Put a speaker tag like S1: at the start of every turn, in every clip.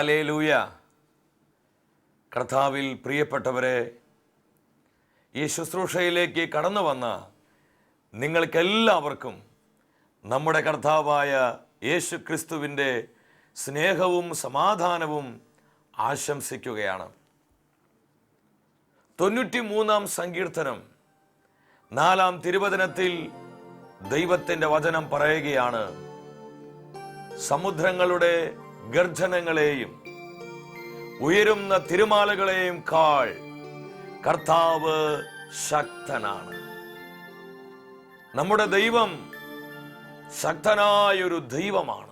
S1: Hallelujah കർത്താവിൽ പ്രിയപ്പെട്ടവരെ ഈ ശുശ്രൂഷയിലേക്ക് കടന്നു വന്ന നിങ്ങൾക്കെല്ലാവർക്കും നമ്മുടെ കർത്താവായ യേശു ക്രിസ്തുവിന്റെ സ്നേഹവും സമാധാനവും ആശംസിക്കുകയാണ്. തൊണ്ണൂറ്റി മൂന്നാം സങ്കീർത്തനം നാലാം തിരുവചനത്തിൽ ദൈവത്തിന്റെ വചനം പറയുകയാണ്. സമുദ്രങ്ങളുടെ ഗർജനങ്ങളെയും ഉയരുന്ന തിരുമാലകളെയും കാൾ കർത്താവ് ശക്തനാണ്. നമ്മുടെ ദൈവം ശക്തനായൊരു ദൈവമാണ്.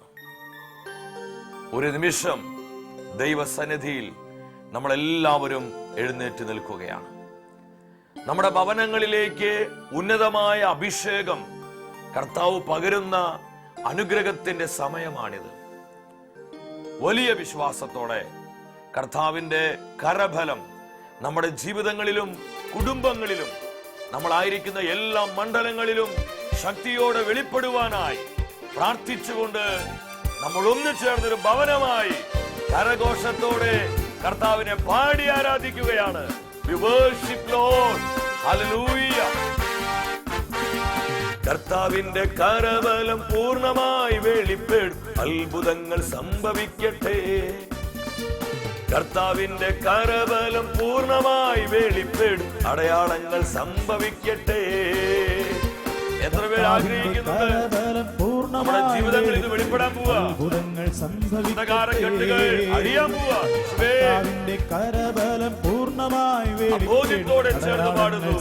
S1: ഒരു നിമിഷം ദൈവസന്നിധിയിൽ നമ്മളെല്ലാവരും എഴുന്നേറ്റ് നിൽക്കുകയാണ്. നമ്മുടെ ഭവനങ്ങളിലേക്ക് ഉന്നതമായ അഭിഷേകം കർത്താവ് പകരുന്ന അനുഗ്രഹത്തിന്റെ സമയമാണിത്. വലിയ വിശ്വാസത്തോടെ കർത്താവിന്റെ കരഫലം നമ്മുടെ ജീവിതങ്ങളിലും കുടുംബങ്ങളിലും നമ്മളായിരിക്കുന്ന എല്ലാ മണ്ഡലങ്ങളിലും ശക്തിയോടെ വെളിപ്പെടുവാനായി പ്രാർത്ഥിച്ചുകൊണ്ട് നമ്മൾ ഒന്നു ചേർന്നൊരു ഭവനമായി കരഘോഷത്തോടെ കർത്താവിനെ പാടി ആരാധിക്കുകയാണ് ലോർഡ് worship Lord. കർത്താവിന്റെ കരബലം പൂർണമായി വെളിപ്പെടും. അത്ഭുതങ്ങൾ സംഭവിക്കട്ടെ. കർത്താവിന്റെ കരബലം പൂർണമായി വെളിപ്പെടും. അടയാളങ്ങൾ സംഭവിക്കട്ടെ. എത്ര പേർ ആഗ്രഹിക്കുന്നുണ്ട്? നമ്മുടെ ജീവിതങ്ങളിൽ ഇത് വെളിപ്പെടാൻ പോവാ.
S2: അത്ഭുതങ്ങൾ
S1: അന്ധകാരക്കെട്ടുകൾ
S2: സംഭവിക്കട്ടെ.
S1: അഴിയാൻ പോവാ. യേശുവേ,
S2: കർത്താവിന്റെ കരബലം പൂർണമായി.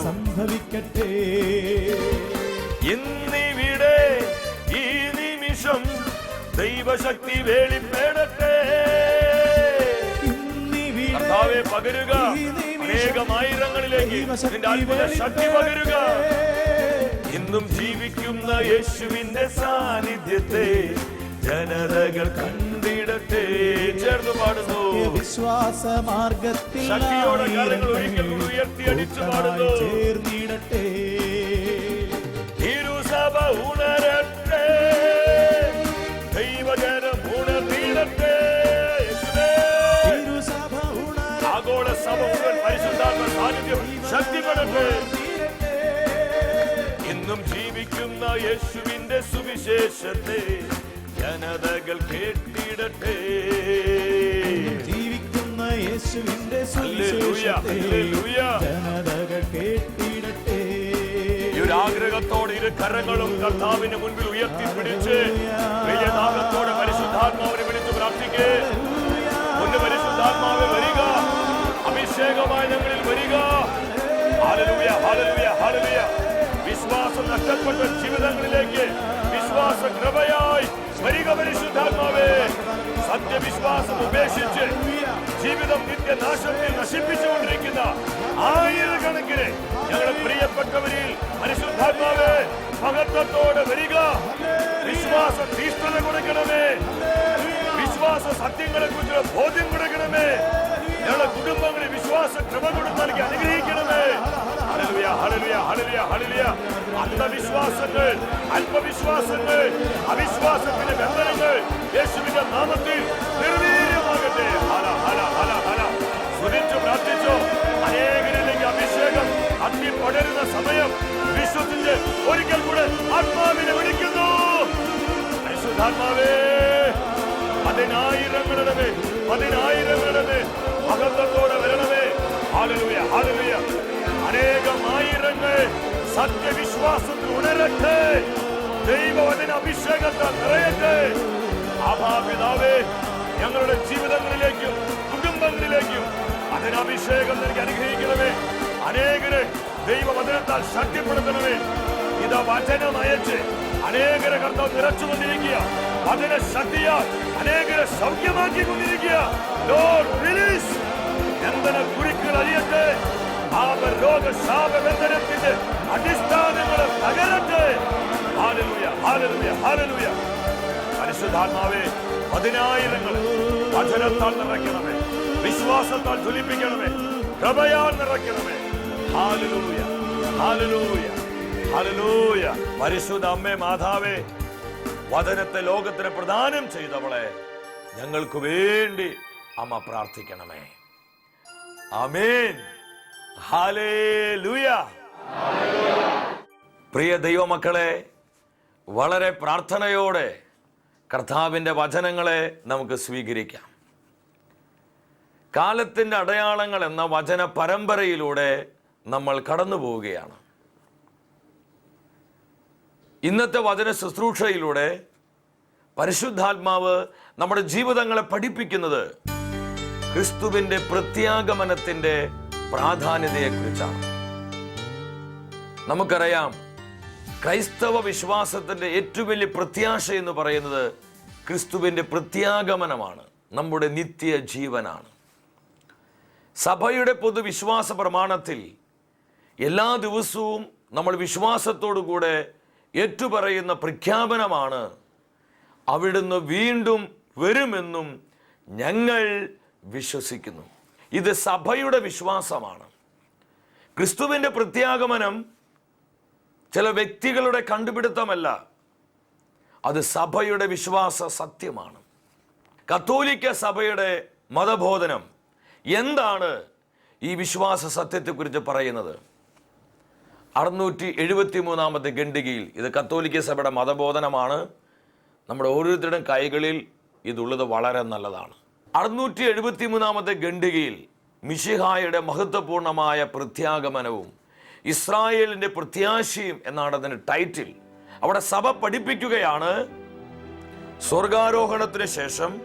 S2: സംഭവിക്കട്ടെ.
S1: ഇന്നിവിടെ ഈ നിമിഷം ദൈവശക്തി വെളിപ്പെടട്ടെ. കർത്താവെ പകരുക. അനേകമായിരങ്ങളിലേക്ക് നിന്റെ അത്ഭുത ശക്തി പകരുക. ഇന്നും ജീവിക്കുന്ന യേശുവിന്റെ സാന്നിധ്യത്തെ ജനതകൾ കണ്ടിടട്ടെ. ചേർന്ന് പാടുന്നു.
S2: വിശ്വാസ മാർഗത്തിൽ
S1: ശക്തിയോടെ കാര്യങ്ങൾ ഒരിക്കൽ കൂടി ഉയർത്തി അടിച്ചു പാടുന്നു.
S2: ചേർന്നിടട്ടെ.
S1: മുഴുവൻ പരിശുദ്ധാത്മ സാന്നിധ്യം ശക്തിപ്പെടട്ടെ ഇന്നും ജീവിക്കുന്ന യേശുവിന്റെ സുവിശേഷത്തെ ജനതകൾ കേട്ടിടട്ടെ.
S2: ജീവിക്കുന്ന യേശുവിന്റെ സുവിശേഷത്തെ. ജനതകൾ കേട്ടിടട്ടെ.
S1: ഒരു ആഗ്രഹത്തോടെ ഇരു കരങ്ങളും കർത്താവിന് മുൻപിൽ ഉയർത്തിപ്പിടിച്ച് പ്രിയനാമത്തോടെ പരിശുദ്ധാത്മാവിനെ വിളിച്ച് പ്രാർത്ഥിക്കേ. ഒന്ന് പരിശുദ്ധാത്മാവ് വരിക. അഭിഷേകമായി ഞങ്ങളിൽ വരിക വിശ്വാസം നഷ്ടപ്പെട്ട ജീവിതങ്ങളിലേക്ക് വിശ്വാസ കൃപയായി വരിക പരിശുദ്ധാത്മാവേ. സത്യവിശ്വാസം ഉപേക്ഷിച്ച് ജീവിതം നിത്യനാശത്തിൽ നശിപ്പിച്ചുകൊണ്ടിരിക്കുന്ന ആയിരക്കണക്കിന് ഞങ്ങളുടെ പ്രിയപ്പെട്ടവരിൽ പരിശുദ്ധാത്മാവേ മഹത്വത്തോടെ വരിക. വിശ്വാസ തീഷ്ണത കൊടുക്കണമേ. വിശ്വാസ സത്യങ്ങളെ കുറിച്ചുള്ള ബോധ്യം കൊടുക്കണമേ. ഞങ്ങളുടെ കുടുംബങ്ങളിൽ വിശ്വാസ കൃപ കൊടുത്ത് നൽകി അനുഗ്രഹിക്കണമേ. Hallelujah, hallelujah, hallelujah, hallelujah. അന്ധവിശ്വാസങ്ങൾ അല്പവിശ്വാസങ്ങൾ അവിശ്വാസത്തിന്റെ ബന്ധനങ്ങൾ യേശുവിന്റെ നാമത്തിൽ നിർവീര്യമാകട്ടെ ഹല ഹല ഹല ഹല. സ്തുതിച്ചു പ്രാർത്ഥിച്ചു. അനേകരിലേക്ക് അഭിഷേകം അഗ്നി പടരുന്ന സമയം വിശ്വത്തിന്റെ ഒരിക്കൽ കൂടെ ആത്മാവിനെ വിളിക്കുന്നു. പരിശുദ്ധാത്മാവേ പതിനായിരങ്ങളുടെ പതിനായിരങ്ങളുടെ മേൽ അനേകം ആയിരങ്ങൾ സത്യവിശ്വാസത്തിൽ ഉണരട്ടെ. ദൈവവചന അഭിഷേകത്താൽ നിറയട്ടെ. ആഭാപിതാവേ ഞങ്ങളുടെ ജീവിതങ്ങളിലേക്കും കുടുംബങ്ങളിലേക്കും അതിനഭിഷേകം നൽകി അനുഗ്രഹിക്കണമേ. അനേകരെ ദൈവവചനത്താൽ ശക്തിപ്പെടുത്തണമേ. ഇത് വചനം അയച്ച് അനേകരെ കർത്താവ് നിറച്ചുകൊണ്ടിരിക്കുക. വചന ശക്തിയാൽ അനേകരെ സൗഖ്യമാക്കിക്കൊണ്ടിരിക്കുക. Lord, release. ബന്ധന കുരുക്കൾ അഴിയട്ടെ അവർ രോഗശാപബന്ധനത്തിന്റെ അടിസ്ഥാനങ്ങൾ തകരട്ടെ. ഹാലലുയ ഹാലലുയ ഹാലലുയ. പരിശുദ്ധാത്മാവേ പതിനായിരങ്ങൾ വചനത്താൽ നിറയ്ക്കണമേ. വിശ്വാസത്താൽ ജ്വലിപ്പിക്കണമേ. കൃപയാൽ നിറയ്ക്കണമേ. Hallelujah hallelujah hallelujah. പരിശുദ്ധ അമ്മേ മാതാവേ വചനത്തെ ലോകത്തിന് പ്രദാനം ചെയ്തവളെ ഞങ്ങൾക്ക് വേണ്ടി അമ്മ പ്രാർത്ഥിക്കണമേ. ആമേൻ. പ്രിയ ദൈവമക്കളെ വളരെ പ്രാർത്ഥനയോടെ കർത്താവിന്റെ വചനങ്ങളെ നമുക്ക് സ്വീകരിക്കാം. കാലത്തിന്റെ അടയാളങ്ങൾ എന്ന വചന പരമ്പരയിലൂടെ നമ്മൾ കടന്നു പോവുകയാണ്. ഇന്നത്തെ വചന ശുശ്രൂഷയിലൂടെ പരിശുദ്ധാത്മാവ് നമ്മുടെ ജീവിതങ്ങളെ പഠിപ്പിക്കുന്നത് ക്രിസ്തുവിന്റെ പ്രത്യാഗമനത്തിന്റെ പ്രാധാന്യതയെക്കുറിച്ചാണ്. നമുക്കറിയാം ക്രൈസ്തവ വിശ്വാസത്തിന്റെ ഏറ്റവും വലിയ പ്രത്യാശ എന്ന് പറയുന്നത് ക്രിസ്തുവിന്റെ പ്രത്യാഗമനമാണ് നമ്മുടെ നിത്യ ജീവനാണ്. സഭയുടെ പൊതുവിശ്വാസ പ്രമാണത്തിൽ എല്ലാ ദിവസവും നമ്മൾ വിശ്വാസത്തോടു കൂടെ ഏറ്റുപറയുന്ന പ്രഖ്യാപനമാണ് അവിടുന്ന് വീണ്ടും വരുമെന്നും ഞങ്ങൾ വിശ്വസിക്കുന്നു. ഇത് സഭയുടെ വിശ്വാസമാണ്. ക്രിസ്തുവിന്റെ പ്രത്യാഗമനം ചില വ്യക്തികളുടെ കണ്ടുപിടുത്തമല്ല. അത് സഭയുടെ വിശ്വാസ സത്യമാണ്. കത്തോലിക്ക സഭയുടെ മതബോധനം എന്താണ് ഈ വിശ്വാസ സത്യത്തെക്കുറിച്ച് പറയുന്നത്? അറുന്നൂറ്റി എഴുപത്തി മൂന്നാമത്തെ ഖണ്ഡികയിൽ ഇത് കത്തോലിക്ക സഭയുടെ മതബോധനമാണ്. നമ്മുടെ ഓരോരുത്തരുടെയും കൈകളിൽ ഇതുള്ളത് വളരെ നല്ലതാണ്. അറുന്നൂറ്റി എഴുപത്തി മൂന്നാമത്തെ ഖണ്ഡികയിൽ മിഷിഹായുടെ മഹത്വപൂർണമായ പ്രത്യാഗമനവും ഇസ്രായേലിന്റെ പ്രത്യാശയും എന്നാണ് അതിന്റെ ടൈറ്റിൽ അവിടെ സഭ പഠിപ്പിക്കുകയാണ്. സ്വർഗാരോഹണത്തിന് ശേഷം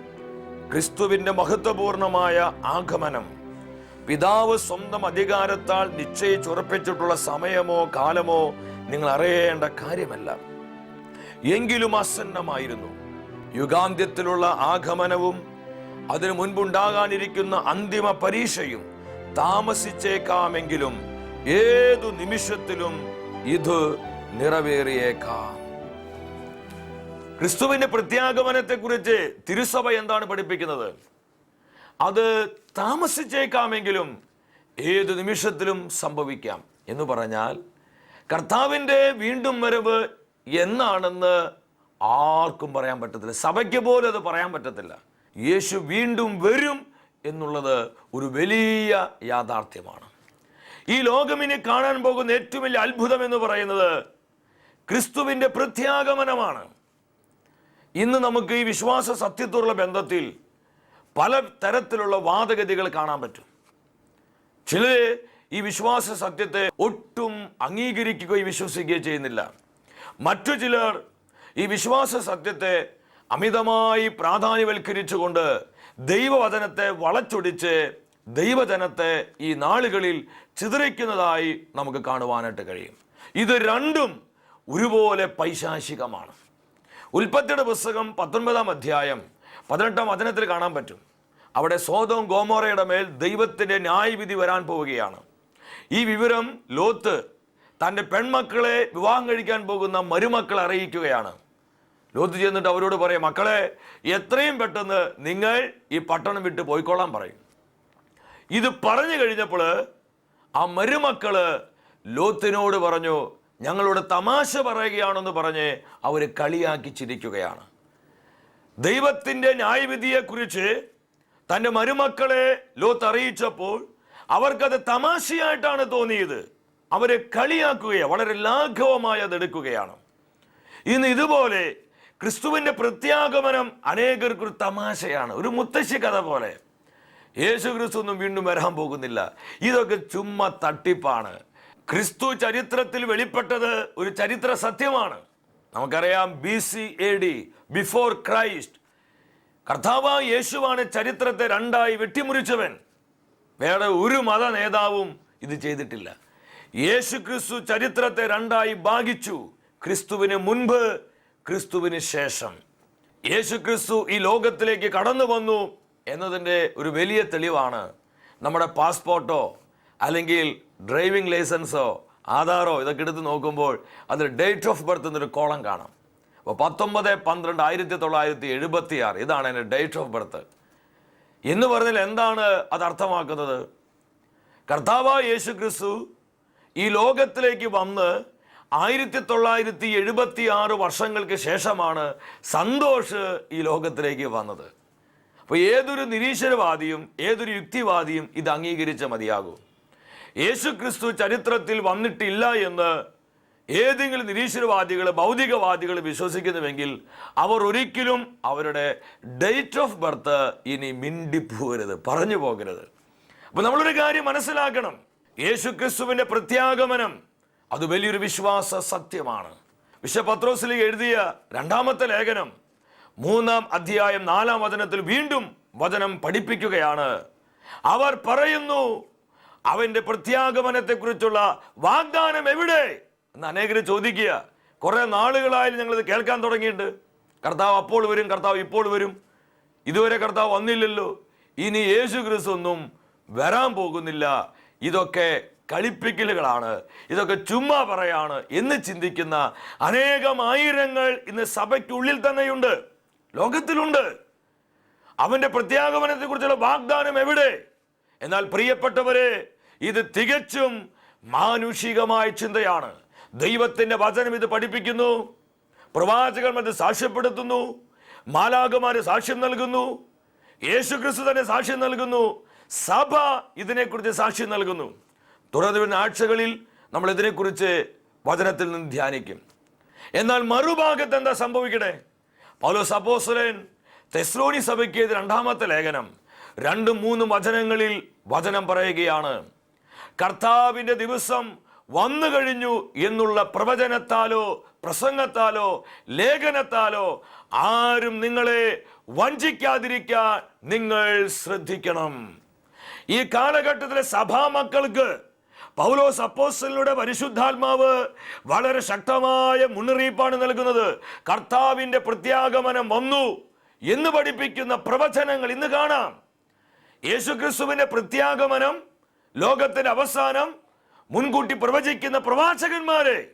S1: ക്രിസ്തുവിന്റെ മഹത്വപൂർണമായ ആഗമനം പിതാവ് സ്വന്തം അധികാരത്താൽ നിശ്ചയിച്ചുറപ്പിച്ചിട്ടുള്ള സമയമോ കാലമോ നിങ്ങൾ അറിയേണ്ട കാര്യമല്ല. എങ്കിലും ആസന്നമായിരുന്നു. യുഗാന്ത്യത്തിലുള്ള ആഗമനവും അതിനു മുൻപുണ്ടാകാനിരിക്കുന്ന അന്തിമ പരീക്ഷയും താമസിച്ചേക്കാമെങ്കിലും ഏതു നിമിഷത്തിലും ഇത് നിറവേറിയേക്കാം. ക്രിസ്തുവിന്റെ പ്രത്യാഗമനത്തെ കുറിച്ച് തിരുസഭ എന്താണ് പഠിപ്പിക്കുന്നത്? അത് താമസിച്ചേക്കാമെങ്കിലും ഏത് നിമിഷത്തിലും സംഭവിക്കാം എന്ന് പറഞ്ഞാൽ കർത്താവിന്റെ വീണ്ടും വരവ് എന്നാണെന്ന് ആർക്കും പറയാൻ പറ്റത്തില്ല. സഭയ്ക്ക് പോലും അത് പറയാൻ പറ്റത്തില്ല. യേശു വീണ്ടും വരും എന്നുള്ളത് ഒരു വലിയ യാഥാർത്ഥ്യമാണ്. ഈ ലോകമിനെ കാണാൻ പോകുന്ന ഏറ്റവും വലിയ അത്ഭുതം എന്ന് പറയുന്നത് ക്രിസ്തുവിന്റെ പ്രത്യാഗമനമാണ്. ഇന്ന് നമുക്ക് ഈ വിശ്വാസ സത്യത്തോടുള്ള ബന്ധത്തിൽ പല തരത്തിലുള്ള വാദഗതികൾ കാണാൻ പറ്റും. ചിലർ ഈ വിശ്വാസ സത്യത്തെ ഒട്ടും അംഗീകരിക്കുകയും വിശ്വസിക്കുകയും ചെയ്യുന്നില്ല. മറ്റു ചിലർ ഈ വിശ്വാസ സത്യത്തെ അമിതമായി പ്രാധാന്യവൽക്കരിച്ചുകൊണ്ട് ദൈവവചനത്തെ വളച്ചൊടിച്ച് ദൈവജനത്തെ ഈ നാളുകളിൽ ചിതറിക്കുന്നതായി നമുക്ക് കാണുവാനായിട്ട് കഴിയും. ഇത് രണ്ടും ഒരുപോലെ പൈശാശികമാണ് ഉൽപ്പത്തിയുടെ പുസ്തകം പത്തൊൻപതാം അധ്യായം പതിനെട്ടാം വചനത്തിൽ കാണാൻ പറ്റും. അവിടെ സ്വതവും ഗോമോറയുടെ മേൽ ദൈവത്തിന്റെ ന്യായവിധി വരാൻ പോവുകയാണ്. ഈ വിവരം ലോത്ത് തന്റെ പെൺമക്കളെ വിവാഹം കഴിക്കാൻ പോകുന്ന മരുമക്കളെ അറിയിക്കുകയാണ്. ലോത്ത് ചെന്നിട്ട് അവരോട് പറയും മക്കളെ എത്രയും പെട്ടെന്ന് നിങ്ങൾ ഈ പട്ടണം വിട്ട് പോയിക്കൊള്ളാൻ പറയും. ഇത് പറഞ്ഞു കഴിഞ്ഞപ്പോൾ ആ മരുമക്കൾ ലോത്തിനോട് പറഞ്ഞു ഞങ്ങളോട് തമാശ പറയുകയാണെന്ന് പറഞ്ഞ് അവർ കളിയാക്കി ചിരിക്കുകയാണ്. ദൈവത്തിന്റെ ന്യായവിധിയെക്കുറിച്ച് തന്റെ മരുമക്കളെ ലോത്ത് അറിയിച്ചപ്പോൾ അവർക്കത് തമാശയായിട്ടാണ് തോന്നിയത്. അവരെ കളിയാക്കുകയാണ് വളരെ ലാഘവമായി അതെടുക്കുകയാണ്. ഇന്ന് ഇതുപോലെ ക്രിസ്തുവിന്റെ പ്രത്യാഗമനം അനേകർക്കൊരു തമാശയാണ് ഒരു മുത്തശ്ശി കഥ പോലെ. യേശു ക്രിസ്തു ഒന്നും വീണ്ടും വരാൻ പോകുന്നില്ല. ഇതൊക്കെ ചുമ്മാ തട്ടിപ്പാണ്. ക്രിസ്തു ചരിത്രത്തിൽ വെളിപ്പെട്ടത് ഒരു ചരിത്ര സത്യമാണ്. നമുക്കറിയാം B C A D before Christ. കർത്താവ് യേശുവാണ് ചരിത്രത്തെ രണ്ടായി വെട്ടിമുറിച്ചവൻ. വേറെ ഒരു മത നേതാവും ഇത് ചെയ്തിട്ടില്ല. യേശു ക്രിസ്തു ചരിത്രത്തെ രണ്ടായി ഭാഗിച്ചു. ക്രിസ്തുവിന് മുൻപ് ക്രിസ്തുവിന് ശേഷം. യേശു ക്രിസ്തു ഈ ലോകത്തിലേക്ക് കടന്നു വന്നു എന്നതിന്റെ ഒരു വലിയ തെളിവാണ്. നമ്മുടെ പാസ്പോർട്ടോ അല്ലെങ്കിൽ ഡ്രൈവിംഗ് ലൈസൻസോ ആധാറോ ഇതൊക്കെ എടുത്ത് നോക്കുമ്പോൾ അതിൽ ഡേറ്റ് ഓഫ് ബർത്ത് എന്നൊരു കോളം കാണാം. അപ്പോൾ പത്തൊമ്പത് പന്ത്രണ്ട് ആയിരത്തി തൊള്ളായിരത്തി എഴുപത്തി ആറ് ഇതാണ് എന്റെ ഡേറ്റ് ഓഫ് ബർത്ത്. എന്ന് പറഞ്ഞാൽ എന്താണ് അത് അർത്ഥമാക്കുന്നത്? കർത്താവ് യേശു ക്രിസ്തു ഈ ലോകത്തിലേക്ക് വന്ന് ആയിരത്തി തൊള്ളായിരത്തി എഴുപത്തി ആറ് വർഷങ്ങൾക്ക് ശേഷമാണ് സന്തോഷ് ഈ ലോകത്തിലേക്ക് വന്നത്. അപ്പോൾ ഏതൊരു നിരീശ്വരവാദിയും ഏതൊരു യുക്തിവാദിയും ഇത് അംഗീകരിച്ച മതിയാകൂ. യേശു ക്രിസ്തു ചരിത്രത്തിൽ വന്നിട്ടില്ല എന്ന് ഏതെങ്കിലും നിരീശ്വരവാദികൾ ഭൗതികവാദികൾ വിശ്വസിക്കുന്നുവെങ്കിൽ അവർ ഒരിക്കലും അവരുടെ ഡേറ്റ് ഓഫ് ബർത്ത് ഇനി മിണ്ടിപ്പോകരുത് പറഞ്ഞു പോകരുത്. അപ്പോൾ നമ്മളൊരു കാര്യം മനസ്സിലാക്കണം. യേശു ക്രിസ്തുവിന്റെ പ്രത്യാഗമനം അത് വലിയൊരു വിശ്വാസ സത്യമാണ്. വിശ്വപത്രോസിൽ എഴുതിയ രണ്ടാമത്തെ ലേഖനം മൂന്നാം അധ്യായം നാലാം വചനത്തിൽ വീണ്ടും വചനം പഠിപ്പിക്കുകയാണ്. അവർ പറയുന്നു അവന്റെ പ്രത്യാഗമനത്തെക്കുറിച്ചുള്ള വാഗ്ദാനം എവിടെ? എന്ന് അനേകർ ചോദിക്കുക. കുറേ നാളുകളായാലും ഞങ്ങളിത് കേൾക്കാൻ തുടങ്ങിയിട്ട് കർത്താവ് അപ്പോൾ വരും കർത്താവ് ഇപ്പോൾ വരും. ഇതുവരെ കർത്താവ് വന്നില്ലല്ലോ. ഇനി യേശു ക്രിസ്തു ഒന്നും വരാൻ പോകുന്നില്ല. ഇതൊക്കെ കളിപ്പിക്കലുകളാണ്. ഇതൊക്കെ ചുമ്മാ പറയാണ് എന്ന് ചിന്തിക്കുന്ന അനേകം ആയിരങ്ങൾ ഇന്ന് സഭയ്ക്കുള്ളിൽ തന്നെയുണ്ട്. ലോകത്തിലുണ്ട്. അവന്റെ പ്രത്യാഗമനത്തെ കുറിച്ചുള്ള വാഗ്ദാനം എവിടെ? എന്നാൽ പ്രിയപ്പെട്ടവരെ ഇത് തികച്ചും മാനുഷികമായ ചിന്തയാണ്. ദൈവത്തിന്റെ വചനം ഇത് പഠിപ്പിക്കുന്നു. പ്രവാചകർ അത് സാക്ഷ്യപ്പെടുത്തുന്നു. മാലാകമാര് സാക്ഷ്യം നൽകുന്നു. യേശുക്രിസ്തു തന്നെ സാക്ഷ്യം നൽകുന്നു. സഭ ഇതിനെക്കുറിച്ച് സാക്ഷ്യം നൽകുന്ന. തുറന്നുവരുന്ന ആഴ്ചകളിൽ നമ്മൾ ഇതിനെക്കുറിച്ച് വചനത്തിൽ നിന്ന് ധ്യാനിക്കും. എന്നാൽ മറുഭാഗത്ത് എന്താ സംഭവിക്കണേ? പൗലോ സപ്പോസുരൻ തെസ്ലോണി സഭയ്ക്ക് രണ്ടാമത്തെ ലേഖനം രണ്ടും മൂന്നും വചനങ്ങളിൽ വചനം പറയുകയാണ്. കർത്താവിന്റെ ദിവസം വന്നു കഴിഞ്ഞു എന്നുള്ള പ്രവചനത്താലോ പ്രസംഗത്താലോ ലേഖനത്താലോ ആരും നിങ്ങളെ വഞ്ചിക്കാതിരിക്കാൻ നിങ്ങൾ ശ്രദ്ധിക്കണം. ഈ കാലഘട്ടത്തിലെ സഭാമക്കൾക്ക് പൗലോസ് അപ്പോസ്റ്റലിലൂടെ പരിശുദ്ധാത്മാവ് വളരെ ശക്തമായ മുന്നറിയിപ്പാണ് നൽകുന്നത്. കർത്താവിന്റെ പ്രത്യാഗമനം വന്നു എന്ന് പഠിപ്പിക്കുന്ന പ്രവചനങ്ങൾ ഇന്ന് കാണാം. യേശുക്രിസ്തുവിന്റെ പ്രത്യാഗമനം ലോകത്തിന്റെ അവസാനം മുൻകൂട്ടി പ്രവചിക്കുന്ന പ്രവാചകന്മാരെ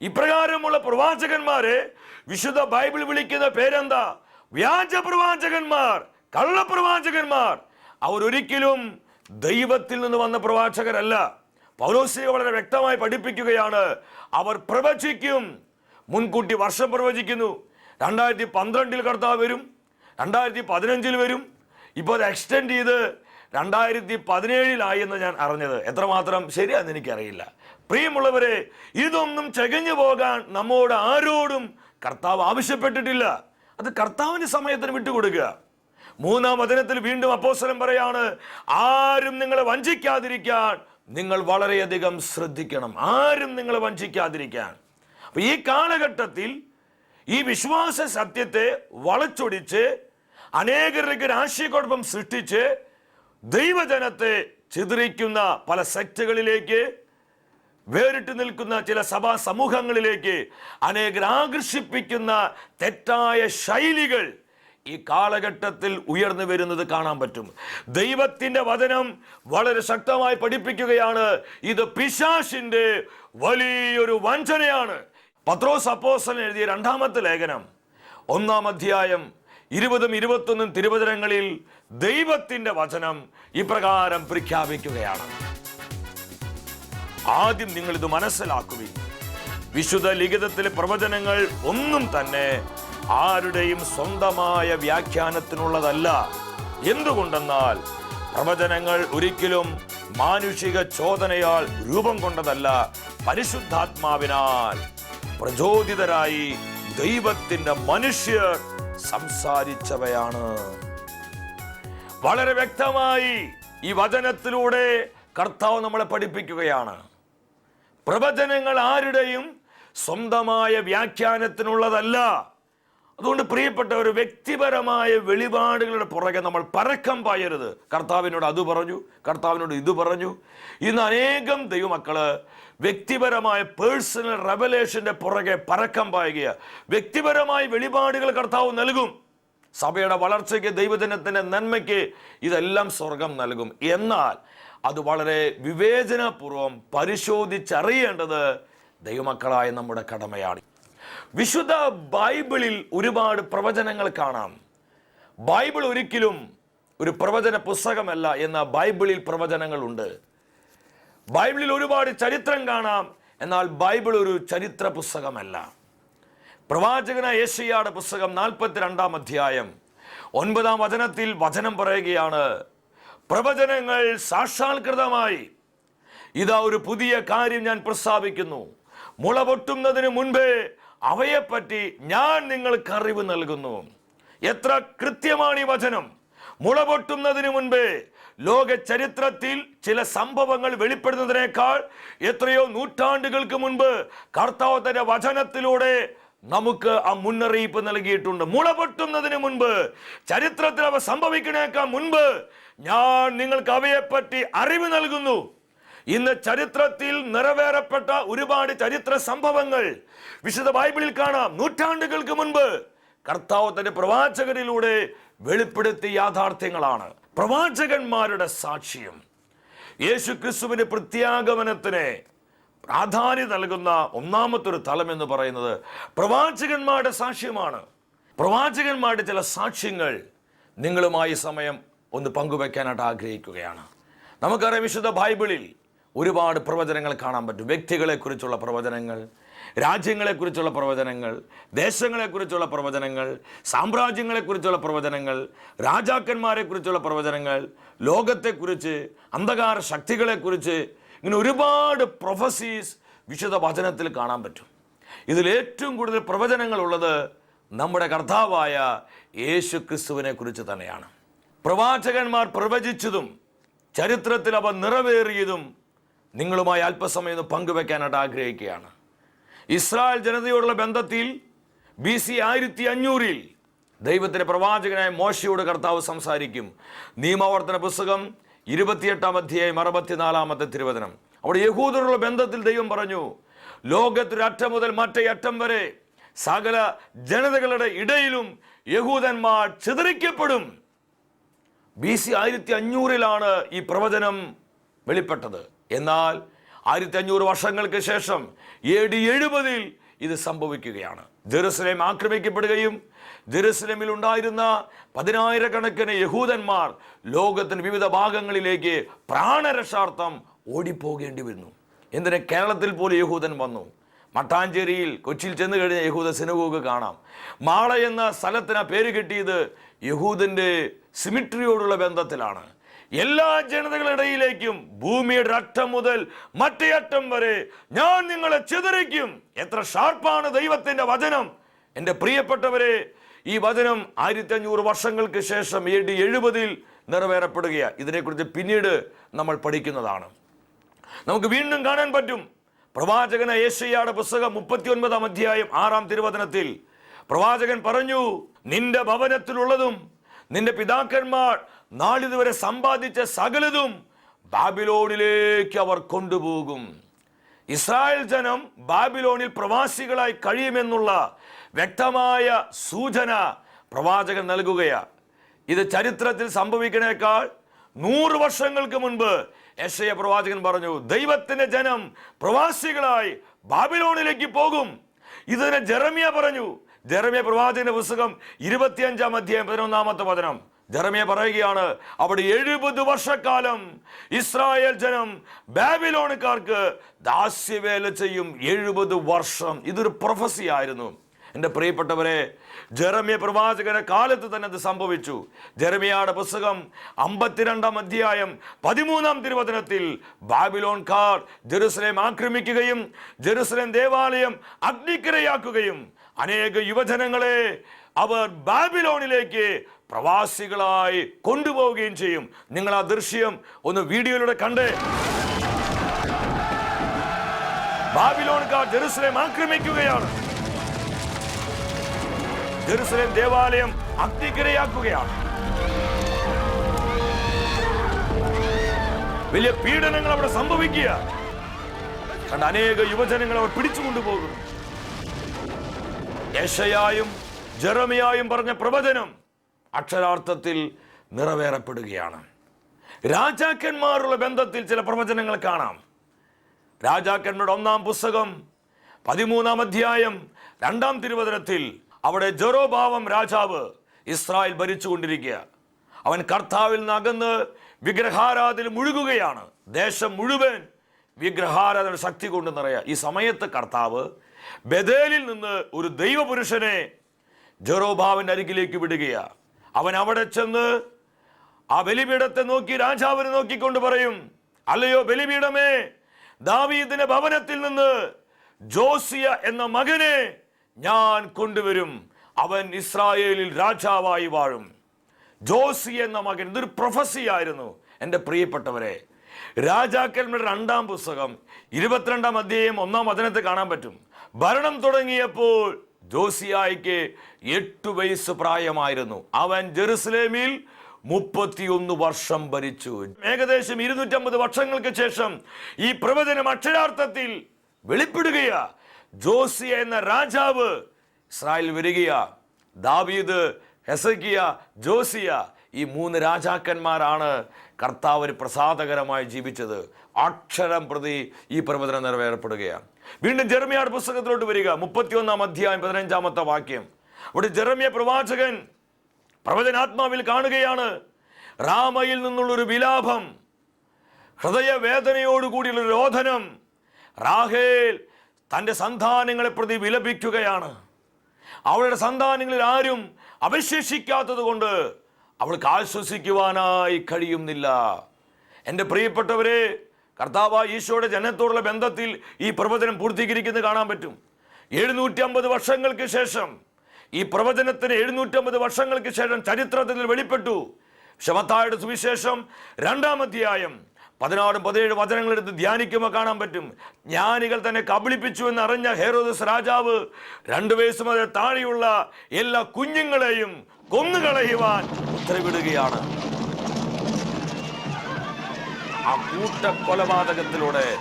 S1: ഇപ്രകാരമുള്ള പ്രവാചകന്മാരെ വിശുദ്ധ ബൈബിൾ വിളിക്കുന്ന പേരെന്താ? വ്യാജ പ്രവാചകന്മാർ കള്ളപ്രവാചകന്മാർ. അവരൊരിക്കലും ദൈവത്തിൽ നിന്ന് വന്ന പ്രവാചകരല്ല. പൗലോസിക വളരെ വ്യക്തമായി പഠിപ്പിക്കുകയാണ്. അവർ പ്രവചിക്കും. മുൻകൂട്ടി വർഷം പ്രവചിക്കുന്നു. രണ്ടായിരത്തി പന്ത്രണ്ടിൽ കർത്താവ് വരും. രണ്ടായിരത്തി പതിനഞ്ചിൽ വരും. ഇപ്പോൾ അത് എക്സ്റ്റെൻഡ് ചെയ്ത് രണ്ടായിരത്തി പതിനേഴിലായി എന്ന് ഞാൻ അറിഞ്ഞത്. എത്രമാത്രം ശരിയാന്ന് എനിക്കറിയില്ല. പ്രിയമുള്ളവരെ ഇതൊന്നും ചകഞ്ഞു പോകാൻ നമ്മോട് ആരോടും കർത്താവ് ആവശ്യപ്പെട്ടിട്ടില്ല. അത് കർത്താവിന്റെ സമയത്തിന് വിട്ടുകൊടുക്കുക. മൂന്നാം വചനത്തിൽ വീണ്ടും അപ്പോസരം പറയാണ് ആരും നിങ്ങളെ വഞ്ചിക്കാതിരിക്കാൻ നിങ്ങൾ വളരെയധികം ശ്രദ്ധിക്കണം. ആരും നിങ്ങൾ വഞ്ചിക്കാതിരിക്കാൻ. അപ്പൊ ഈ കാലഘട്ടത്തിൽ ഈ വിശ്വാസ സത്യത്തെ വളച്ചൊടിച്ച് അനേകർക്ക് ഒരു ആശയക്കുഴപ്പം സൃഷ്ടിച്ച് ദൈവജനത്തെ ചിതറിക്കുന്ന പല സെക്റ്റുകളിലേക്ക് വേറിട്ട് നിൽക്കുന്ന ചില സഭാ സമൂഹങ്ങളിലേക്ക് അനേകർ ആകർഷിപ്പിക്കുന്ന തെറ്റായ ശൈലികൾ ഈ കാലഘട്ടത്തിൽ ഉയർന്നു വരുന്നത് കാണാൻ പറ്റും. ദൈവത്തിന്റെ വചനം വളരെ ശക്തമായി പഠിപ്പിക്കുകയാണ്. ഇത് പിശാഷിന്റെ വലിയൊരു വഞ്ചനയാണ്. പത്രോസ് അപ്പോസൻ എഴുതിയ രണ്ടാമത്തെ ലേഖനം ഒന്നാം അധ്യായം ഇരുപതും ഇരുപത്തൊന്നും തിരുവചനങ്ങളിൽ ദൈവത്തിന്റെ വചനം ഇപ്രകാരം പ്രഖ്യാപിക്കുകയാണ്. ആദ്യം നിങ്ങളിത് ഇത് മനസ്സിലാക്കുകയും വിശുദ്ധ ലിഖിതത്തിലെ പ്രവചനങ്ങൾ ഒന്നും തന്നെ ആരുടെയും സ്വന്തമായ വ്യാഖ്യാനത്തിനുള്ളതല്ല. എന്തുകൊണ്ടെന്നാൽ പ്രവചനങ്ങൾ ഒരിക്കലും മാനുഷിക ചോദനയാൽ രൂപം കൊണ്ടതല്ല പരിശുദ്ധാത്മാവിനാൽ. പ്രചോദിതരായി ദൈവത്തിന്റെ മനുഷ്യർ സംസാരിച്ചവയാണ്. വളരെ വ്യക്തമായി ഈ വചനത്തിലൂടെ കർത്താവ് നമ്മളെ പഠിപ്പിക്കുകയാണ്. പ്രവചനങ്ങൾ ആരുടെയും സ്വന്തമായ വ്യാഖ്യാനത്തിനുള്ളതല്ല അതുകൊണ്ട് പ്രിയപ്പെട്ട ഒരു വ്യക്തിപരമായ വെളിപാടുകളുടെ പുറകെ നമ്മൾ പരക്കം പായരുത്. കർത്താവിനോട് അത് പറഞ്ഞു കർത്താവിനോട് ഇത് പറഞ്ഞു. ഇന്ന് അനേകം ദൈവമക്കൾ വ്യക്തിപരമായ പേഴ്സണൽ റെവലേഷന്റെ പുറകെ പരക്കം പായുകയാണ് വ്യക്തിപരമായ വെളിപാടുകൾ കർത്താവ് നൽകും. സഭയുടെ വളർച്ചയ്ക്ക് ദൈവജനത്തിന്റെ നന്മയ്ക്ക് ഇതെല്ലാം സ്വർഗം നൽകും. എന്നാൽ അത് വളരെ വിവേചനപൂർവം പരിശോധിച്ചറിയേണ്ടത് ദൈവമക്കളായ നമ്മുടെ കടമയാണ്. വിശുദ്ധ ബൈബിളിൽ ഒരുപാട് പ്രവചനങ്ങൾ കാണാം. ബൈബിൾ ഒരിക്കലും ഒരു പ്രവചന പുസ്തകമല്ല എന്ന ബൈബിളിൽ പ്രവചനങ്ങളുണ്ട്. ബൈബിളിൽ ഒരുപാട് ചരിത്രം കാണാം എന്നാൽ ബൈബിൾ ഒരു ചരിത്ര പുസ്തകമല്ല. പ്രവാചകനായ യേശയ്യാടെ പുസ്തകം നാൽപ്പത്തിരണ്ടാം അധ്യായം ഒൻപതാം വചനത്തിൽ വചനം പറയുകയാണ് പ്രവചനങ്ങൾ സാക്ഷാത്കൃതമായി. ഇതാ ഒരു പുതിയ കാര്യം ഞാൻ പ്രസ്താവിക്കുന്നു. മുള പൊട്ടുന്നതിന് മുൻപേ അവയെപ്പറ്റി ഞാൻ നിങ്ങൾക്ക് അറിവ് നൽകുന്നു. എത്ര കൃത്യമാണ് ഈ വചനം. മുളപൊട്ടുന്നതിന് മുൻപേ ലോക ചരിത്രത്തിൽ ചില സംഭവങ്ങൾ വെളിപ്പെടുന്നതിനേക്കാൾ എത്രയോ നൂറ്റാണ്ടുകൾക്ക് മുൻപ് കർത്താവ് തന്റെ വചനത്തിലൂടെ നമുക്ക് ആ മുന്നറിയിപ്പ് നൽകിയിട്ടുണ്ട്. മുളപൊട്ടുന്നതിന് മുൻപ് ചരിത്രത്തിൽ അവ സംഭവിക്കുന്നേക്കാൾ മുൻപ് ഞാൻ നിങ്ങൾക്ക് അവയെപ്പറ്റി അറിവ് നൽകുന്നു. ഇന്ന് ചരിത്രത്തിൽ നിറവേറപ്പെട്ട ഒരുപാട് ചരിത്ര സംഭവങ്ങൾ വിശുദ്ധ ബൈബിളിൽ കാണാം. നൂറ്റാണ്ടുകൾക്ക് മുൻപ് കർത്താവ് തന്റെ പ്രവാചകരിലൂടെ വെളിപ്പെടുത്തിയ യാഥാർത്ഥ്യങ്ങളാണ്. പ്രവാചകന്മാരുടെ സാക്ഷ്യം. യേശു ക്രിസ്തുവിന്റെ പ്രത്യാഗമനത്തിന് പ്രാധാന്യം നൽകുന്ന ഒന്നാമത്തെ ഒരു തലം എന്ന് പറയുന്നത് പ്രവാചകന്മാരുടെ സാക്ഷ്യമാണ്. പ്രവാചകന്മാരുടെ ചില സാക്ഷ്യങ്ങൾ നിങ്ങളുമായി സമയം ഒന്ന് പങ്കുവെക്കാനായിട്ട് ആഗ്രഹിക്കുകയാണ്. നമുക്കറിയാം വിശുദ്ധ ബൈബിളിൽ ഒരുപാട് പ്രവചനങ്ങൾ കാണാൻ പറ്റും. വ്യക്തികളെക്കുറിച്ചുള്ള പ്രവചനങ്ങൾ രാജ്യങ്ങളെക്കുറിച്ചുള്ള പ്രവചനങ്ങൾ ദേശങ്ങളെക്കുറിച്ചുള്ള പ്രവചനങ്ങൾ സാമ്രാജ്യങ്ങളെക്കുറിച്ചുള്ള പ്രവചനങ്ങൾ രാജാക്കന്മാരെക്കുറിച്ചുള്ള പ്രവചനങ്ങൾ ലോകത്തെക്കുറിച്ച് അന്ധകാര ശക്തികളെക്കുറിച്ച് ഇങ്ങനെ ഒരുപാട് പ്രൊഫസീസ് വിശുദ്ധ വചനത്തിൽ കാണാൻ പറ്റും. ഇതിൽ ഏറ്റവും കൂടുതൽ പ്രവചനങ്ങളുള്ളത് നമ്മുടെ കർത്താവായ യേശു ക്രിസ്തുവിനെ കുറിച്ച് തന്നെയാണ്. പ്രവാചകന്മാർ പ്രവചിച്ചതും ചരിത്രത്തിൽ അവ നിറവേറിയതും നിങ്ങളുമായി അല്പസമയം ഒന്ന് പങ്കുവെക്കാനായിട്ട് ആഗ്രഹിക്കുകയാണ്. ഇസ്രായേൽ ജനതയോടുള്ള ബന്ധത്തിൽ ബി സി ആയിരത്തി അഞ്ഞൂറിൽ ദൈവത്തിന്റെ പ്രവാചകനായ മോശയോട് കർത്താവ് സംസാരിക്കും. നിയമാവർത്തന പുസ്തകം ഇരുപത്തിയെട്ടാം അധ്യായം അറുപത്തിനാലാമത്തെ തിരുവചനം. അവിടെ യഹൂദരുള്ള ബന്ധത്തിൽ ദൈവം പറഞ്ഞു ലോകത്തൊരറ്റം മുതൽ മറ്റേ അറ്റം വരെ സകല ജനതകളുടെ ഇടയിലും യഹൂദന്മാർ ചിതറിക്കപ്പെടും. ബി സി ആയിരത്തി അഞ്ഞൂറിലാണ് ഈ പ്രവചനം വെളിപ്പെട്ടത്. എന്നാൽ ആയിരത്തി അഞ്ഞൂറ് വർഷങ്ങൾക്ക് ശേഷം എ ഡി എഴുപതിൽ ഇത് സംഭവിക്കുകയാണ്. ജെറുസലേം ആക്രമിക്കപ്പെടുകയും ജെറുസലേമിൽ ഉണ്ടായിരുന്ന പതിനായിരക്കണക്കിന് യഹൂദന്മാർ ലോകത്തിന്റെ വിവിധ ഭാഗങ്ങളിലേക്ക് പ്രാണരക്ഷാർത്ഥം ഓടിപ്പോകേണ്ടി വരുന്നു എന്തിന്? കേരളത്തിൽ പോലും യഹൂദൻ വന്നു. മട്ടാഞ്ചേരിയിൽ കൊച്ചിയിൽ ചെന്ന് കഴിഞ്ഞ യഹൂദ സിനഗോഗ് കാണാം. മാള എന്ന സ്ഥലത്തിന് പേര് കിട്ടിയത് യഹൂദന്റെ സിമിട്രിയോടുള്ള ബന്ധത്തിലാണ്. എല്ലാ ജനതകളിടയിലേക്കും ഭൂമിയുടെ അറ്റം മുതൽ മറ്റേ അറ്റം വരെ ഞാൻ നിങ്ങളെ ചിതറിക്കും. എത്ര ഷാർപ്പാണ് ദൈവത്തിന്റെ വചനം. എന്റെ പ്രിയപ്പെട്ടവരെ ഈ വചനം ആയിരത്തി അഞ്ഞൂറ് വർഷങ്ങൾക്ക് ശേഷം എ ഡി എഴുപതിൽ നിറവേറപ്പെടുകയാണ് ഇതിനെക്കുറിച്ച് പിന്നീട് നമ്മൾ പഠിക്കുന്നതാണ്. നമുക്ക് വീണ്ടും കാണാൻ പറ്റും. പ്രവാചകന ഏഷ്യയുടെ പുസ്തകം മുപ്പത്തി ഒൻപതാം അധ്യായം ആറാം തിരുവചനത്തിൽ പ്രവാചകൻ പറഞ്ഞു നിന്റെ ഭവനത്തിലുള്ളതും നിന്റെ പിതാക്കന്മാർ നാളിതുവരെ സമ്പാദിച്ച സകലതും ബാബിലോണിലേക്ക് അവർ കൊണ്ടുപോകും. ഇസ്രായേൽ ജനം ബാബിലോണിൽ പ്രവാസികളായി കഴിയുമെന്നുള്ള വ്യക്തമായ സൂചന പ്രവാചകൻ നൽകുകയാണ് ഇത് ചരിത്രത്തിൽ സംഭവിക്കുന്നേക്കാൾ നൂറ് വർഷങ്ങൾക്ക് മുൻപ് യശയ പ്രവാചകൻ പറഞ്ഞു ദൈവത്തിന്റെ ജനം പ്രവാസികളായി ബാബിലോണിലേക്ക് പോകും. ഇതിനെ ജെറമിയ പറഞ്ഞു. ജെറമിയ പ്രവാചകന്റെ പുസ്തകം ഇരുപത്തിയഞ്ചാം അധ്യായം പതിനൊന്നാമത്തെ വചനം. ജെറമിയ പറയുകയാണ് അവിടെ എഴുപത് വർഷക്കാലം ഇസ്രായേൽ ജനം ബാബിലോണുകാർക്ക് ദാസ്യവേല ചെയ്യും എഴുപത് വർഷം. ഇതൊരു പ്രൊഫസി ആയിരുന്നു. എന്റെ പ്രിയപ്പെട്ടവരെ ജെറമിയ പ്രവാചകന്റെ കാലത്ത് തന്നെ അത് സംഭവിച്ചു. ജെറമിയയുടെ പുസ്തകം അമ്പത്തിരണ്ടാം അധ്യായം പതിമൂന്നാം തിരുവചനത്തിൽ ബാബിലോൺകാർ ജെറുസലേം ആക്രമിക്കുകയും ജെറുസലേം ദേവാലയം അഗ്നിക്കിരയാക്കുകയും അനേക യുവജനങ്ങളെ അവർ ബാബിലോണിലേക്ക് പ്രവാസികളായി കൊണ്ടുപോവുകയും ചെയ്യും. നിങ്ങൾ ആ ദൃശ്യം ഒന്ന് വീഡിയോയിലൂടെ കണ്ടേ ബാബിലോൺകാർ ജെറുസലേം ആക്രമിക്കുകയാണ്. ജെറുസലേം ദേവാലയം അഗ്നിക്കിരയാക്കുകയാണ്. വലിയ പീഡനങ്ങൾ അവിടെ സംഭവിക്കുക കണ്ട അനേക യുവജനങ്ങൾ അവർ പിടിച്ചുകൊണ്ടുപോകുന്നു. യശയായും ജെറമിയായും പറഞ്ഞ പ്രവചനം അക്ഷരാർത്ഥത്തിൽ നിറവേറപ്പെടുകയാണ്. രാജാക്കന്മാരുള്ള ബന്ധത്തിൽ ചില പ്രവചനങ്ങൾ കാണാം. രാജാക്കന്മാരുടെ ഒന്നാം പുസ്തകം പതിമൂന്നാം അധ്യായം രണ്ടാം തിരുവചനത്തിൽ അവിടെ ജെറോഭാവം രാജാവ് ഇസ്രായേൽ ഭരിച്ചുകൊണ്ടിരിക്കുക. അവൻ കർത്താവിൽ നിന്ന് അകന്ന് വിഗ്രഹാരാധന മുഴുകുകയാണ്. ദേശം മുഴുവൻ വിഗ്രഹാരാധന ശക്തി കൊണ്ട് നിറയുക ഈ സമയത്ത് കർത്താവ് ബദേലിൽ നിന്ന് ഒരു ദൈവപുരുഷനെ ജെറോഭാവിന്റെ അരികിലേക്ക് വിടുകയാണ് അവൻ അവിടെ ചെന്ന് ആ ബലിപീഠത്തെ നോക്കി രാജാവിനെ നോക്കിക്കൊണ്ട് പറയും അല്ലയോ ബലിപീഠമേ ദാവീദിന്റെ ഭവനത്തിൽ നിന്ന് ജോസിയ എന്ന മകനെ ഞാൻ കൊണ്ടുവരും. അവൻ ഇസ്രായേലിൽ രാജാവായി വാഴും. ജോസിയ എന്ന മകൻ ഇതൊരു പ്രൊഫസി ആയിരുന്നു എന്റെ പ്രിയപ്പെട്ടവരെ. രാജാക്കന്മാരുടെ രണ്ടാം പുസ്തകം ഇരുപത്തിരണ്ടാം അധ്യായം ഒന്നാം വചനത്തെ കാണാൻ പറ്റും. ഭരണം തുടങ്ങിയപ്പോൾ ജോസിയായിക്ക് എട്ടു വയസ്സ് പ്രായമായിരുന്നു. അവൻ ജെറുസലേമിൽ മുപ്പത്തിയൊന്ന് വർഷം ഭരിച്ചു. ഏകദേശം ഇരുന്നൂറ്റമ്പത് വർഷങ്ങൾക്ക് ശേഷം ഈ പ്രവചനം അക്ഷരാർത്ഥത്തിൽ വെളിപ്പെടുകയാ. ജോസിയ എന്ന രാജാവ് ഇസ്രായേൽ വരികയാ. ദാവീദ് ഹെസക്കിയ ജോസിയ ഈ മൂന്ന് രാജാക്കന്മാരാണ് കർത്താവ് പ്രസാദകരമായി ജീവിച്ചത്. അക്ഷരം പ്രതി ഈ പ്രവചനം നിറവേറപ്പെടുകയാണ് വീണ്ടും ജെറമിയാട് പുസ്തകത്തിലോട്ട് വരിക. മുപ്പത്തിയൊന്നാം അധ്യായം പതിനഞ്ചാമത്തെ വാക്യം. അവിടെ ജെറമിയ പ്രവാചകൻ പ്രവചനാത്മാവിൽ കാണുകയാണ്. റാമയിൽ നിന്നുള്ളൊരു വിലാപം ഹൃദയവേദനയോടുകൂടിയുള്ള രോധനം. റാഹേൽ തന്റെ സന്താനങ്ങളെ പ്രതി വിലപിക്കുകയാണ്. അവളുടെ സന്താനങ്ങളിൽ ആരും അവശേഷിക്കാത്തത് കൊണ്ട് അവൾക്ക് ആശ്വസിക്കുവാനായി കഴിയുന്നില്ല. എന്റെ പ്രിയപ്പെട്ടവരെ കർത്താവ് ഈശോയുടെ ജനത്തോടുള്ള ബന്ധത്തിൽ ഈ പ്രവചനം പൂർത്തീകരിക്കുന്നത് കാണാൻ പറ്റും. എഴുന്നൂറ്റി അമ്പത് വർഷങ്ങൾക്ക് ശേഷം ഈ പ്രവചനത്തിന് എഴുന്നൂറ്റമ്പത് വർഷങ്ങൾക്ക് ശേഷം ചരിത്രത്തിൽ വെളിപ്പെട്ടു. ശമത്തായുടെ സുവിശേഷം രണ്ടാം അധ്യായം പതിനാറും പതിനേഴ് വചനങ്ങളെടുത്ത് ധ്യാനിക്കുമ്പോൾ കാണാൻ പറ്റും. ജ്ഞാനികൾ തന്നെ കബളിപ്പിച്ചു എന്ന് അറിഞ്ഞ ഹേറോദസ് രാജാവ് രണ്ടു വയസ്സ് മുതൽ താഴെയുള്ള എല്ലാ കുഞ്ഞുങ്ങളെയും കൊന്നുകളയുവാൻ ഉത്തരവിടുകയാണ്. ആ കൂട്ടക്കൊലപാതകത്തിലൂടെ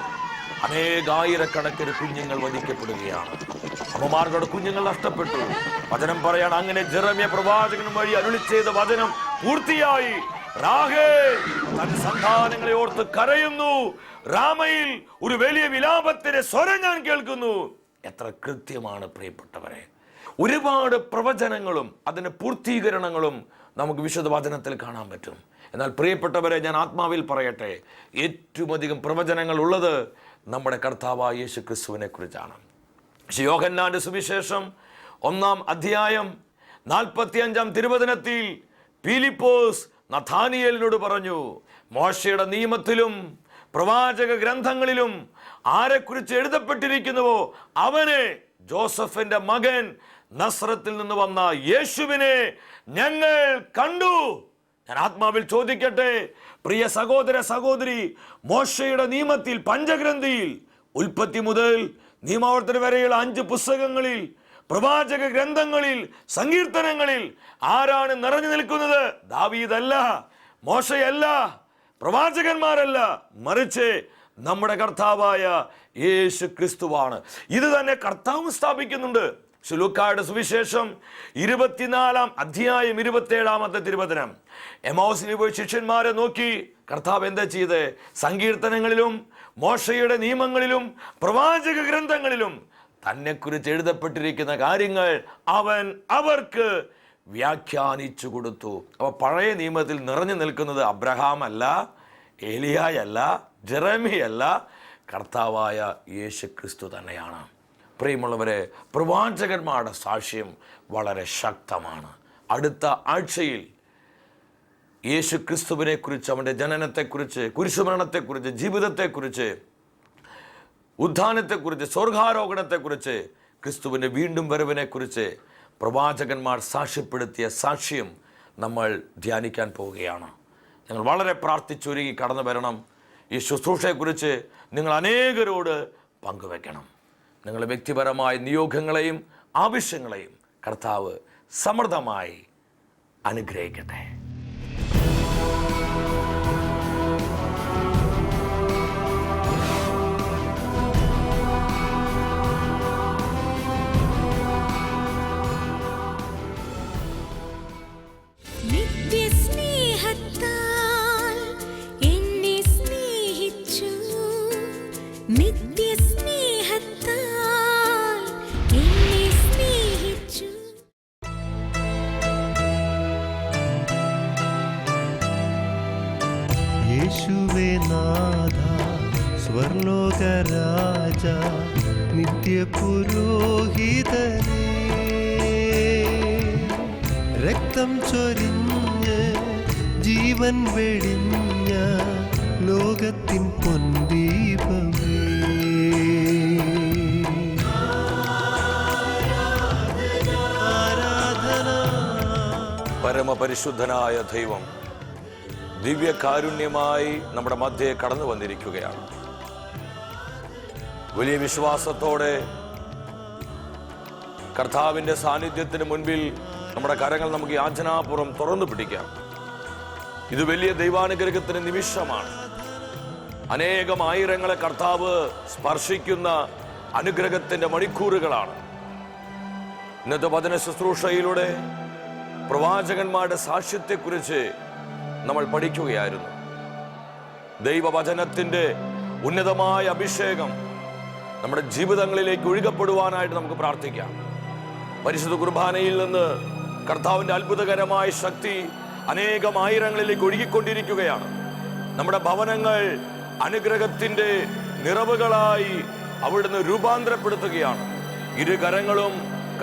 S1: അനേകായിരക്കണക്കിന് കുഞ്ഞുങ്ങൾ വധിക്കപ്പെടുകയാണ്. അമ്മമാരുടെ കുഞ്ഞുങ്ങൾ നഷ്ടപ്പെട്ടു. വചനം പറയാണ് അങ്ങനെ ജെറമിയ പ്രവാചകനും വഴി അരുളി ചെയ്ത വചനം പൂർത്തിയായി. സന്താനങ്ങളെ ഓർത്ത് കരയുന്നു. രാമയിൽ ഒരു വലിയ വിലാപത്തിന്റെ സ്വരം ഞാൻ കേൾക്കുന്നു. എത്ര കൃത്യമാണ് പ്രിയപ്പെട്ടവരെ. ഒരുപാട് പ്രവചനങ്ങളും അതിന് പൂർത്തീകരണങ്ങളും നമുക്ക് വിശുദ്ധ വചനത്തിൽ കാണാൻ പറ്റും. എന്നാൽ പ്രിയപ്പെട്ടവരെ ഞാൻ ആത്മാവിൽ പറയട്ടെ ഏറ്റവും അധികം പ്രവചനങ്ങൾ ഉള്ളത് നമ്മുടെ കർത്താവായ യേശു ക്രിസ്തുവിനെ കുറിച്ചാണ്. പക്ഷെ സുവിശേഷം ഒന്നാം അധ്യായം നാൽപ്പത്തിയഞ്ചാം തിരുവചനത്തിൽ പീലിപ്പോസ് നഥാനിയലിനോട് പറഞ്ഞു മോശയുടെ നിയമത്തിലും പ്രവാചക ഗ്രന്ഥങ്ങളിലും ആരെക്കുറിച്ച് എഴുതപ്പെട്ടിരിക്കുന്നുവോ? അവനെ ജോസഫിന്റെ മകൻ നസ്രത്തിൽ നിന്ന് വന്ന യേശുവിനെ ഞങ്ങൾ കണ്ടു. ഞാൻ ആത്മാവിൽ ചോദിക്കട്ടെ. പ്രിയ സഹോദര സഹോദരി മോശയുടെ നിയമത്തിൽ പഞ്ചഗ്രന്ഥിയിൽ ഉൽപ്പത്തി മുതൽ നിയമാവർത്തന വരെയുള്ള അഞ്ച് പുസ്തകങ്ങളിൽ പ്രവാചക ഗ്രന്ഥങ്ങളിൽ സങ്കീർത്തനങ്ങളിൽ ആരാണ് നിറഞ്ഞു നിൽക്കുന്നത്? ദാവീദല്ല മോശയല്ല പ്രവാചകന്മാരല്ല മറിച്ച് നമ്മുടെ കർത്താവായ യേശു ക്രിസ്തുവാണ് ഇത് തന്നെ കർത്താവ് സ്ഥാപിക്കുന്നുണ്ട്. ശുലൂക്കായുടെ സുവിശേഷം ഇരുപത്തിനാലാം അധ്യായം ഇരുപത്തേഴാമത്തെ തിരുവചനം. എമോസിന് പോയി ശിഷ്യന്മാരെ നോക്കി കർത്താവ് എന്താ ചെയ്ത്? സങ്കീർത്തനങ്ങളിലും മോശയുടെ നിയമങ്ങളിലും പ്രവാചക ഗ്രന്ഥങ്ങളിലും തന്നെക്കുറിച്ച് എഴുതപ്പെട്ടിരിക്കുന്ന കാര്യങ്ങൾ അവൻ അവർക്ക് വ്യാഖ്യാനിച്ചു കൊടുത്തു. അപ്പോൾ പഴയ നിയമത്തിൽ നിറഞ്ഞു നിൽക്കുന്നത് അബ്രഹാം അല്ല ഏലിയായല്ല ജെറമിയല്ല കർത്താവായ യേശു ക്രിസ്തു തന്നെയാണ്. പ്രിയമുള്ളവരെ പ്രവാചകന്മാരുടെ സാക്ഷ്യം വളരെ ശക്തമാണ്. അടുത്ത ആഴ്ചയിൽ യേശു ക്രിസ്തുവിനെ കുറിച്ച് അവന്റെ ജനനത്തെക്കുറിച്ച് കുരിശുമരണത്തെക്കുറിച്ച് ജീവിതത്തെക്കുറിച്ച് ഉത്ഥാനത്തെക്കുറിച്ച് സ്വർഗാരോഹണത്തെക്കുറിച്ച് ക്രിസ്തുവിന്റെ വീണ്ടും വരവിനെക്കുറിച്ച് പ്രവാചകന്മാർ സാക്ഷ്യപ്പെടുത്തിയ സാക്ഷ്യം നമ്മൾ ധ്യാനിക്കാൻ പോവുകയാണ്. ഞങ്ങൾ വളരെ പ്രാർത്ഥിച്ചൊരുങ്ങി കടന്നു വരണം ഈ ശുശ്രൂഷയെക്കുറിച്ച് നിങ്ങൾ അനേകരോട് പങ്കുവെക്കണം നിങ്ങളുടെ വ്യക്തിപരമായ നിയോഗങ്ങളെയും ആവശ്യങ്ങളെയും കർത്താവ് സമൃദ്ധമായി അനുഗ്രഹിക്കട്ടെ.
S2: യേശുവേ നാഥ സ്വർലോകരാജ നിത്യപുരോഹിതനേ. രക്തം ചൊരിഞ്ഞ് ജീവൻ വെടിഞ്ഞ ലോകത്തിൻ പൊന്തീപമേ
S1: പരമപരിശുദ്ധനായ ദൈവം ദിവ്യകാരുണ്യമായി നമ്മുടെ മധ്യേ കടന്നു വന്നിരിക്കുകയാണ്. വലിയ വിശ്വാസത്തോടെ കർത്താവിന്റെ സാന്നിധ്യത്തിന് മുൻപിൽ നമ്മുടെ കരങ്ങൾ നമുക്ക് യാചനാപൂർവം തുറന്നു പിടിക്കാം. ഇത് വലിയ ദൈവാനുഗ്രഹത്തിന് നിമിഷമാണ്. അനേകം ആയിരങ്ങളെ കർത്താവ് സ്പർശിക്കുന്ന അനുഗ്രഹത്തിന്റെ മണിക്കൂറുകളാണ്. ഇന്നത്തെ വചന ശുശ്രൂഷയിലൂടെ പ്രവാചകന്മാരുടെ സാക്ഷ്യത്തെക്കുറിച്ച് നമ്മൾ പഠിക്കുകയായിരുന്നു. ദൈവവചനത്തിന്റെ ഉന്നതമായ അഭിഷേകം നമ്മുടെ ജീവിതങ്ങളിലേക്ക് ഒഴുകപ്പെടുവാനായിട്ട് നമുക്ക് പ്രാർത്ഥിക്കാം. പരിശുദ്ധ കുർബാനയിൽ നിന്ന് കർത്താവിന്റെ അത്ഭുതകരമായ ശക്തി അനേകം ആയിരങ്ങളിലേക്ക് ഒഴുകിക്കൊണ്ടിരിക്കുകയാണ്. നമ്മുടെ ഭവനങ്ങൾ അനുഗ്രഹത്തിന്റെ നിറവുകളായി അവിടുന്ന് രൂപാന്തരപ്പെടുത്തുകയാണ്. ഇരു കരങ്ങളും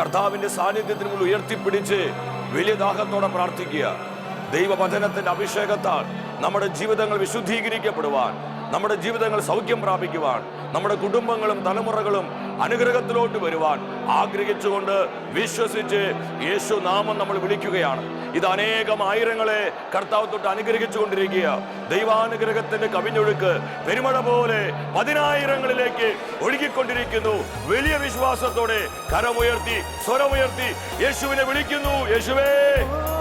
S1: കർത്താവിന്റെ സാന്നിധ്യത്തിന് മുന്നിൽ ഉയർത്തിപ്പിടിച്ച് വലിയ ദാഹത്തോടെ പ്രാർത്ഥിക്കുക. ദൈവവചനത്തിന്റെ അഭിഷേകത്താൽ നമ്മുടെ ജീവിതങ്ങൾ വിശുദ്ധീകരിക്കപ്പെടുവാൻ നമ്മുടെ ജീവിതങ്ങൾ സൗഖ്യം പ്രാപിക്കുവാൻ നമ്മുടെ കുടുംബങ്ങളും തലമുറകളും അനുഗ്രഹത്തിലോട്ട് വരുവാൻ ആഗ്രഹിച്ചുകൊണ്ട് വിശ്വസിച്ച് യേശു നാമം നമ്മൾ വിളിക്കുകയാണ്. ഇത് അനേകം ആയിരങ്ങളെ കർത്താവ് തൊട്ട് അനുഗ്രഹിച്ചു കൊണ്ടിരിക്കുക ദൈവാനുഗ്രഹത്തിന്റെ കവിഞ്ഞൊഴുക്ക് പെരുമഴ പോലെ പതിനായിരങ്ങളിലേക്ക് ഒഴുകിക്കൊണ്ടിരിക്കുന്നു. വലിയ വിശ്വാസത്തോടെ കരമുയർത്തി സ്വരമുയർത്തി യേശുവിനെ വിളിക്കുന്നു. യേശുവേ!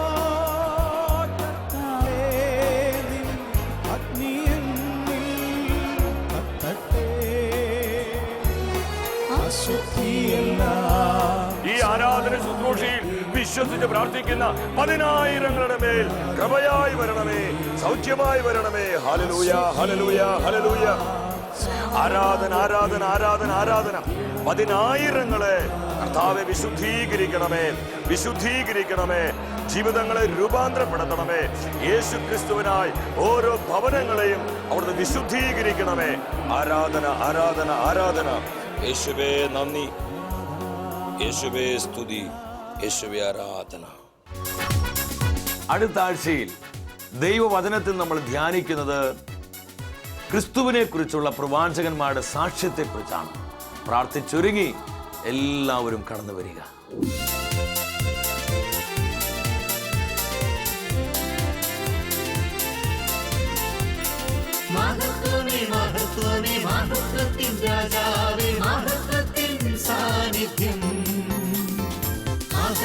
S1: വിശ്വസിച്ച് പ്രാർത്ഥിക്കുന്ന പതിനായിരങ്ങളുടെ മേൽ കൃപയായി വരണമേ സൗഖ്യമായി വരണമേ. ഹലലൂയ ഹലലൂയ ഹലലൂയ ആരാധന ആരാധന ആരാധന ആരാധന. പതിനായിരങ്ങളെ കർത്താവെ വിശുദ്ധീകരിക്കണമേ വിശുദ്ധീകരിക്കണമേ. ജീവിതങ്ങളെ രൂപാന്തരപ്പെടുത്തണമേ. യേശു ക്രിസ്തുവിനായി ഓരോ ഭവനങ്ങളെയും അവിടുന്ന് വിശുദ്ധീകരിക്കണമേ. ആരാധന ആരാധന ആരാധന. യേശുവേ നന്ദി. യേശുവേ സ്തുതി. യേശുവേ ആരാധന. അടുത്ത ആഴ്ചയിൽ ദൈവവചനത്തിൽ നമ്മൾ ധ്യാനിക്കുന്നത് ക്രിസ്തുവിനെ കുറിച്ചുള്ള പ്രവാചകന്മാരുടെ സാക്ഷ്യത്തെ കുറിച്ചാണ് പ്രാർത്ഥിച്ചൊരുങ്ങി എല്ലാവരും കടന്നു വരിക.
S3: മഹത്വമേ മഹത്വമേ മഹത്വത്തിൻ രാജാവേ മഹത്വത്തിൻ സാന്നിധ്യം.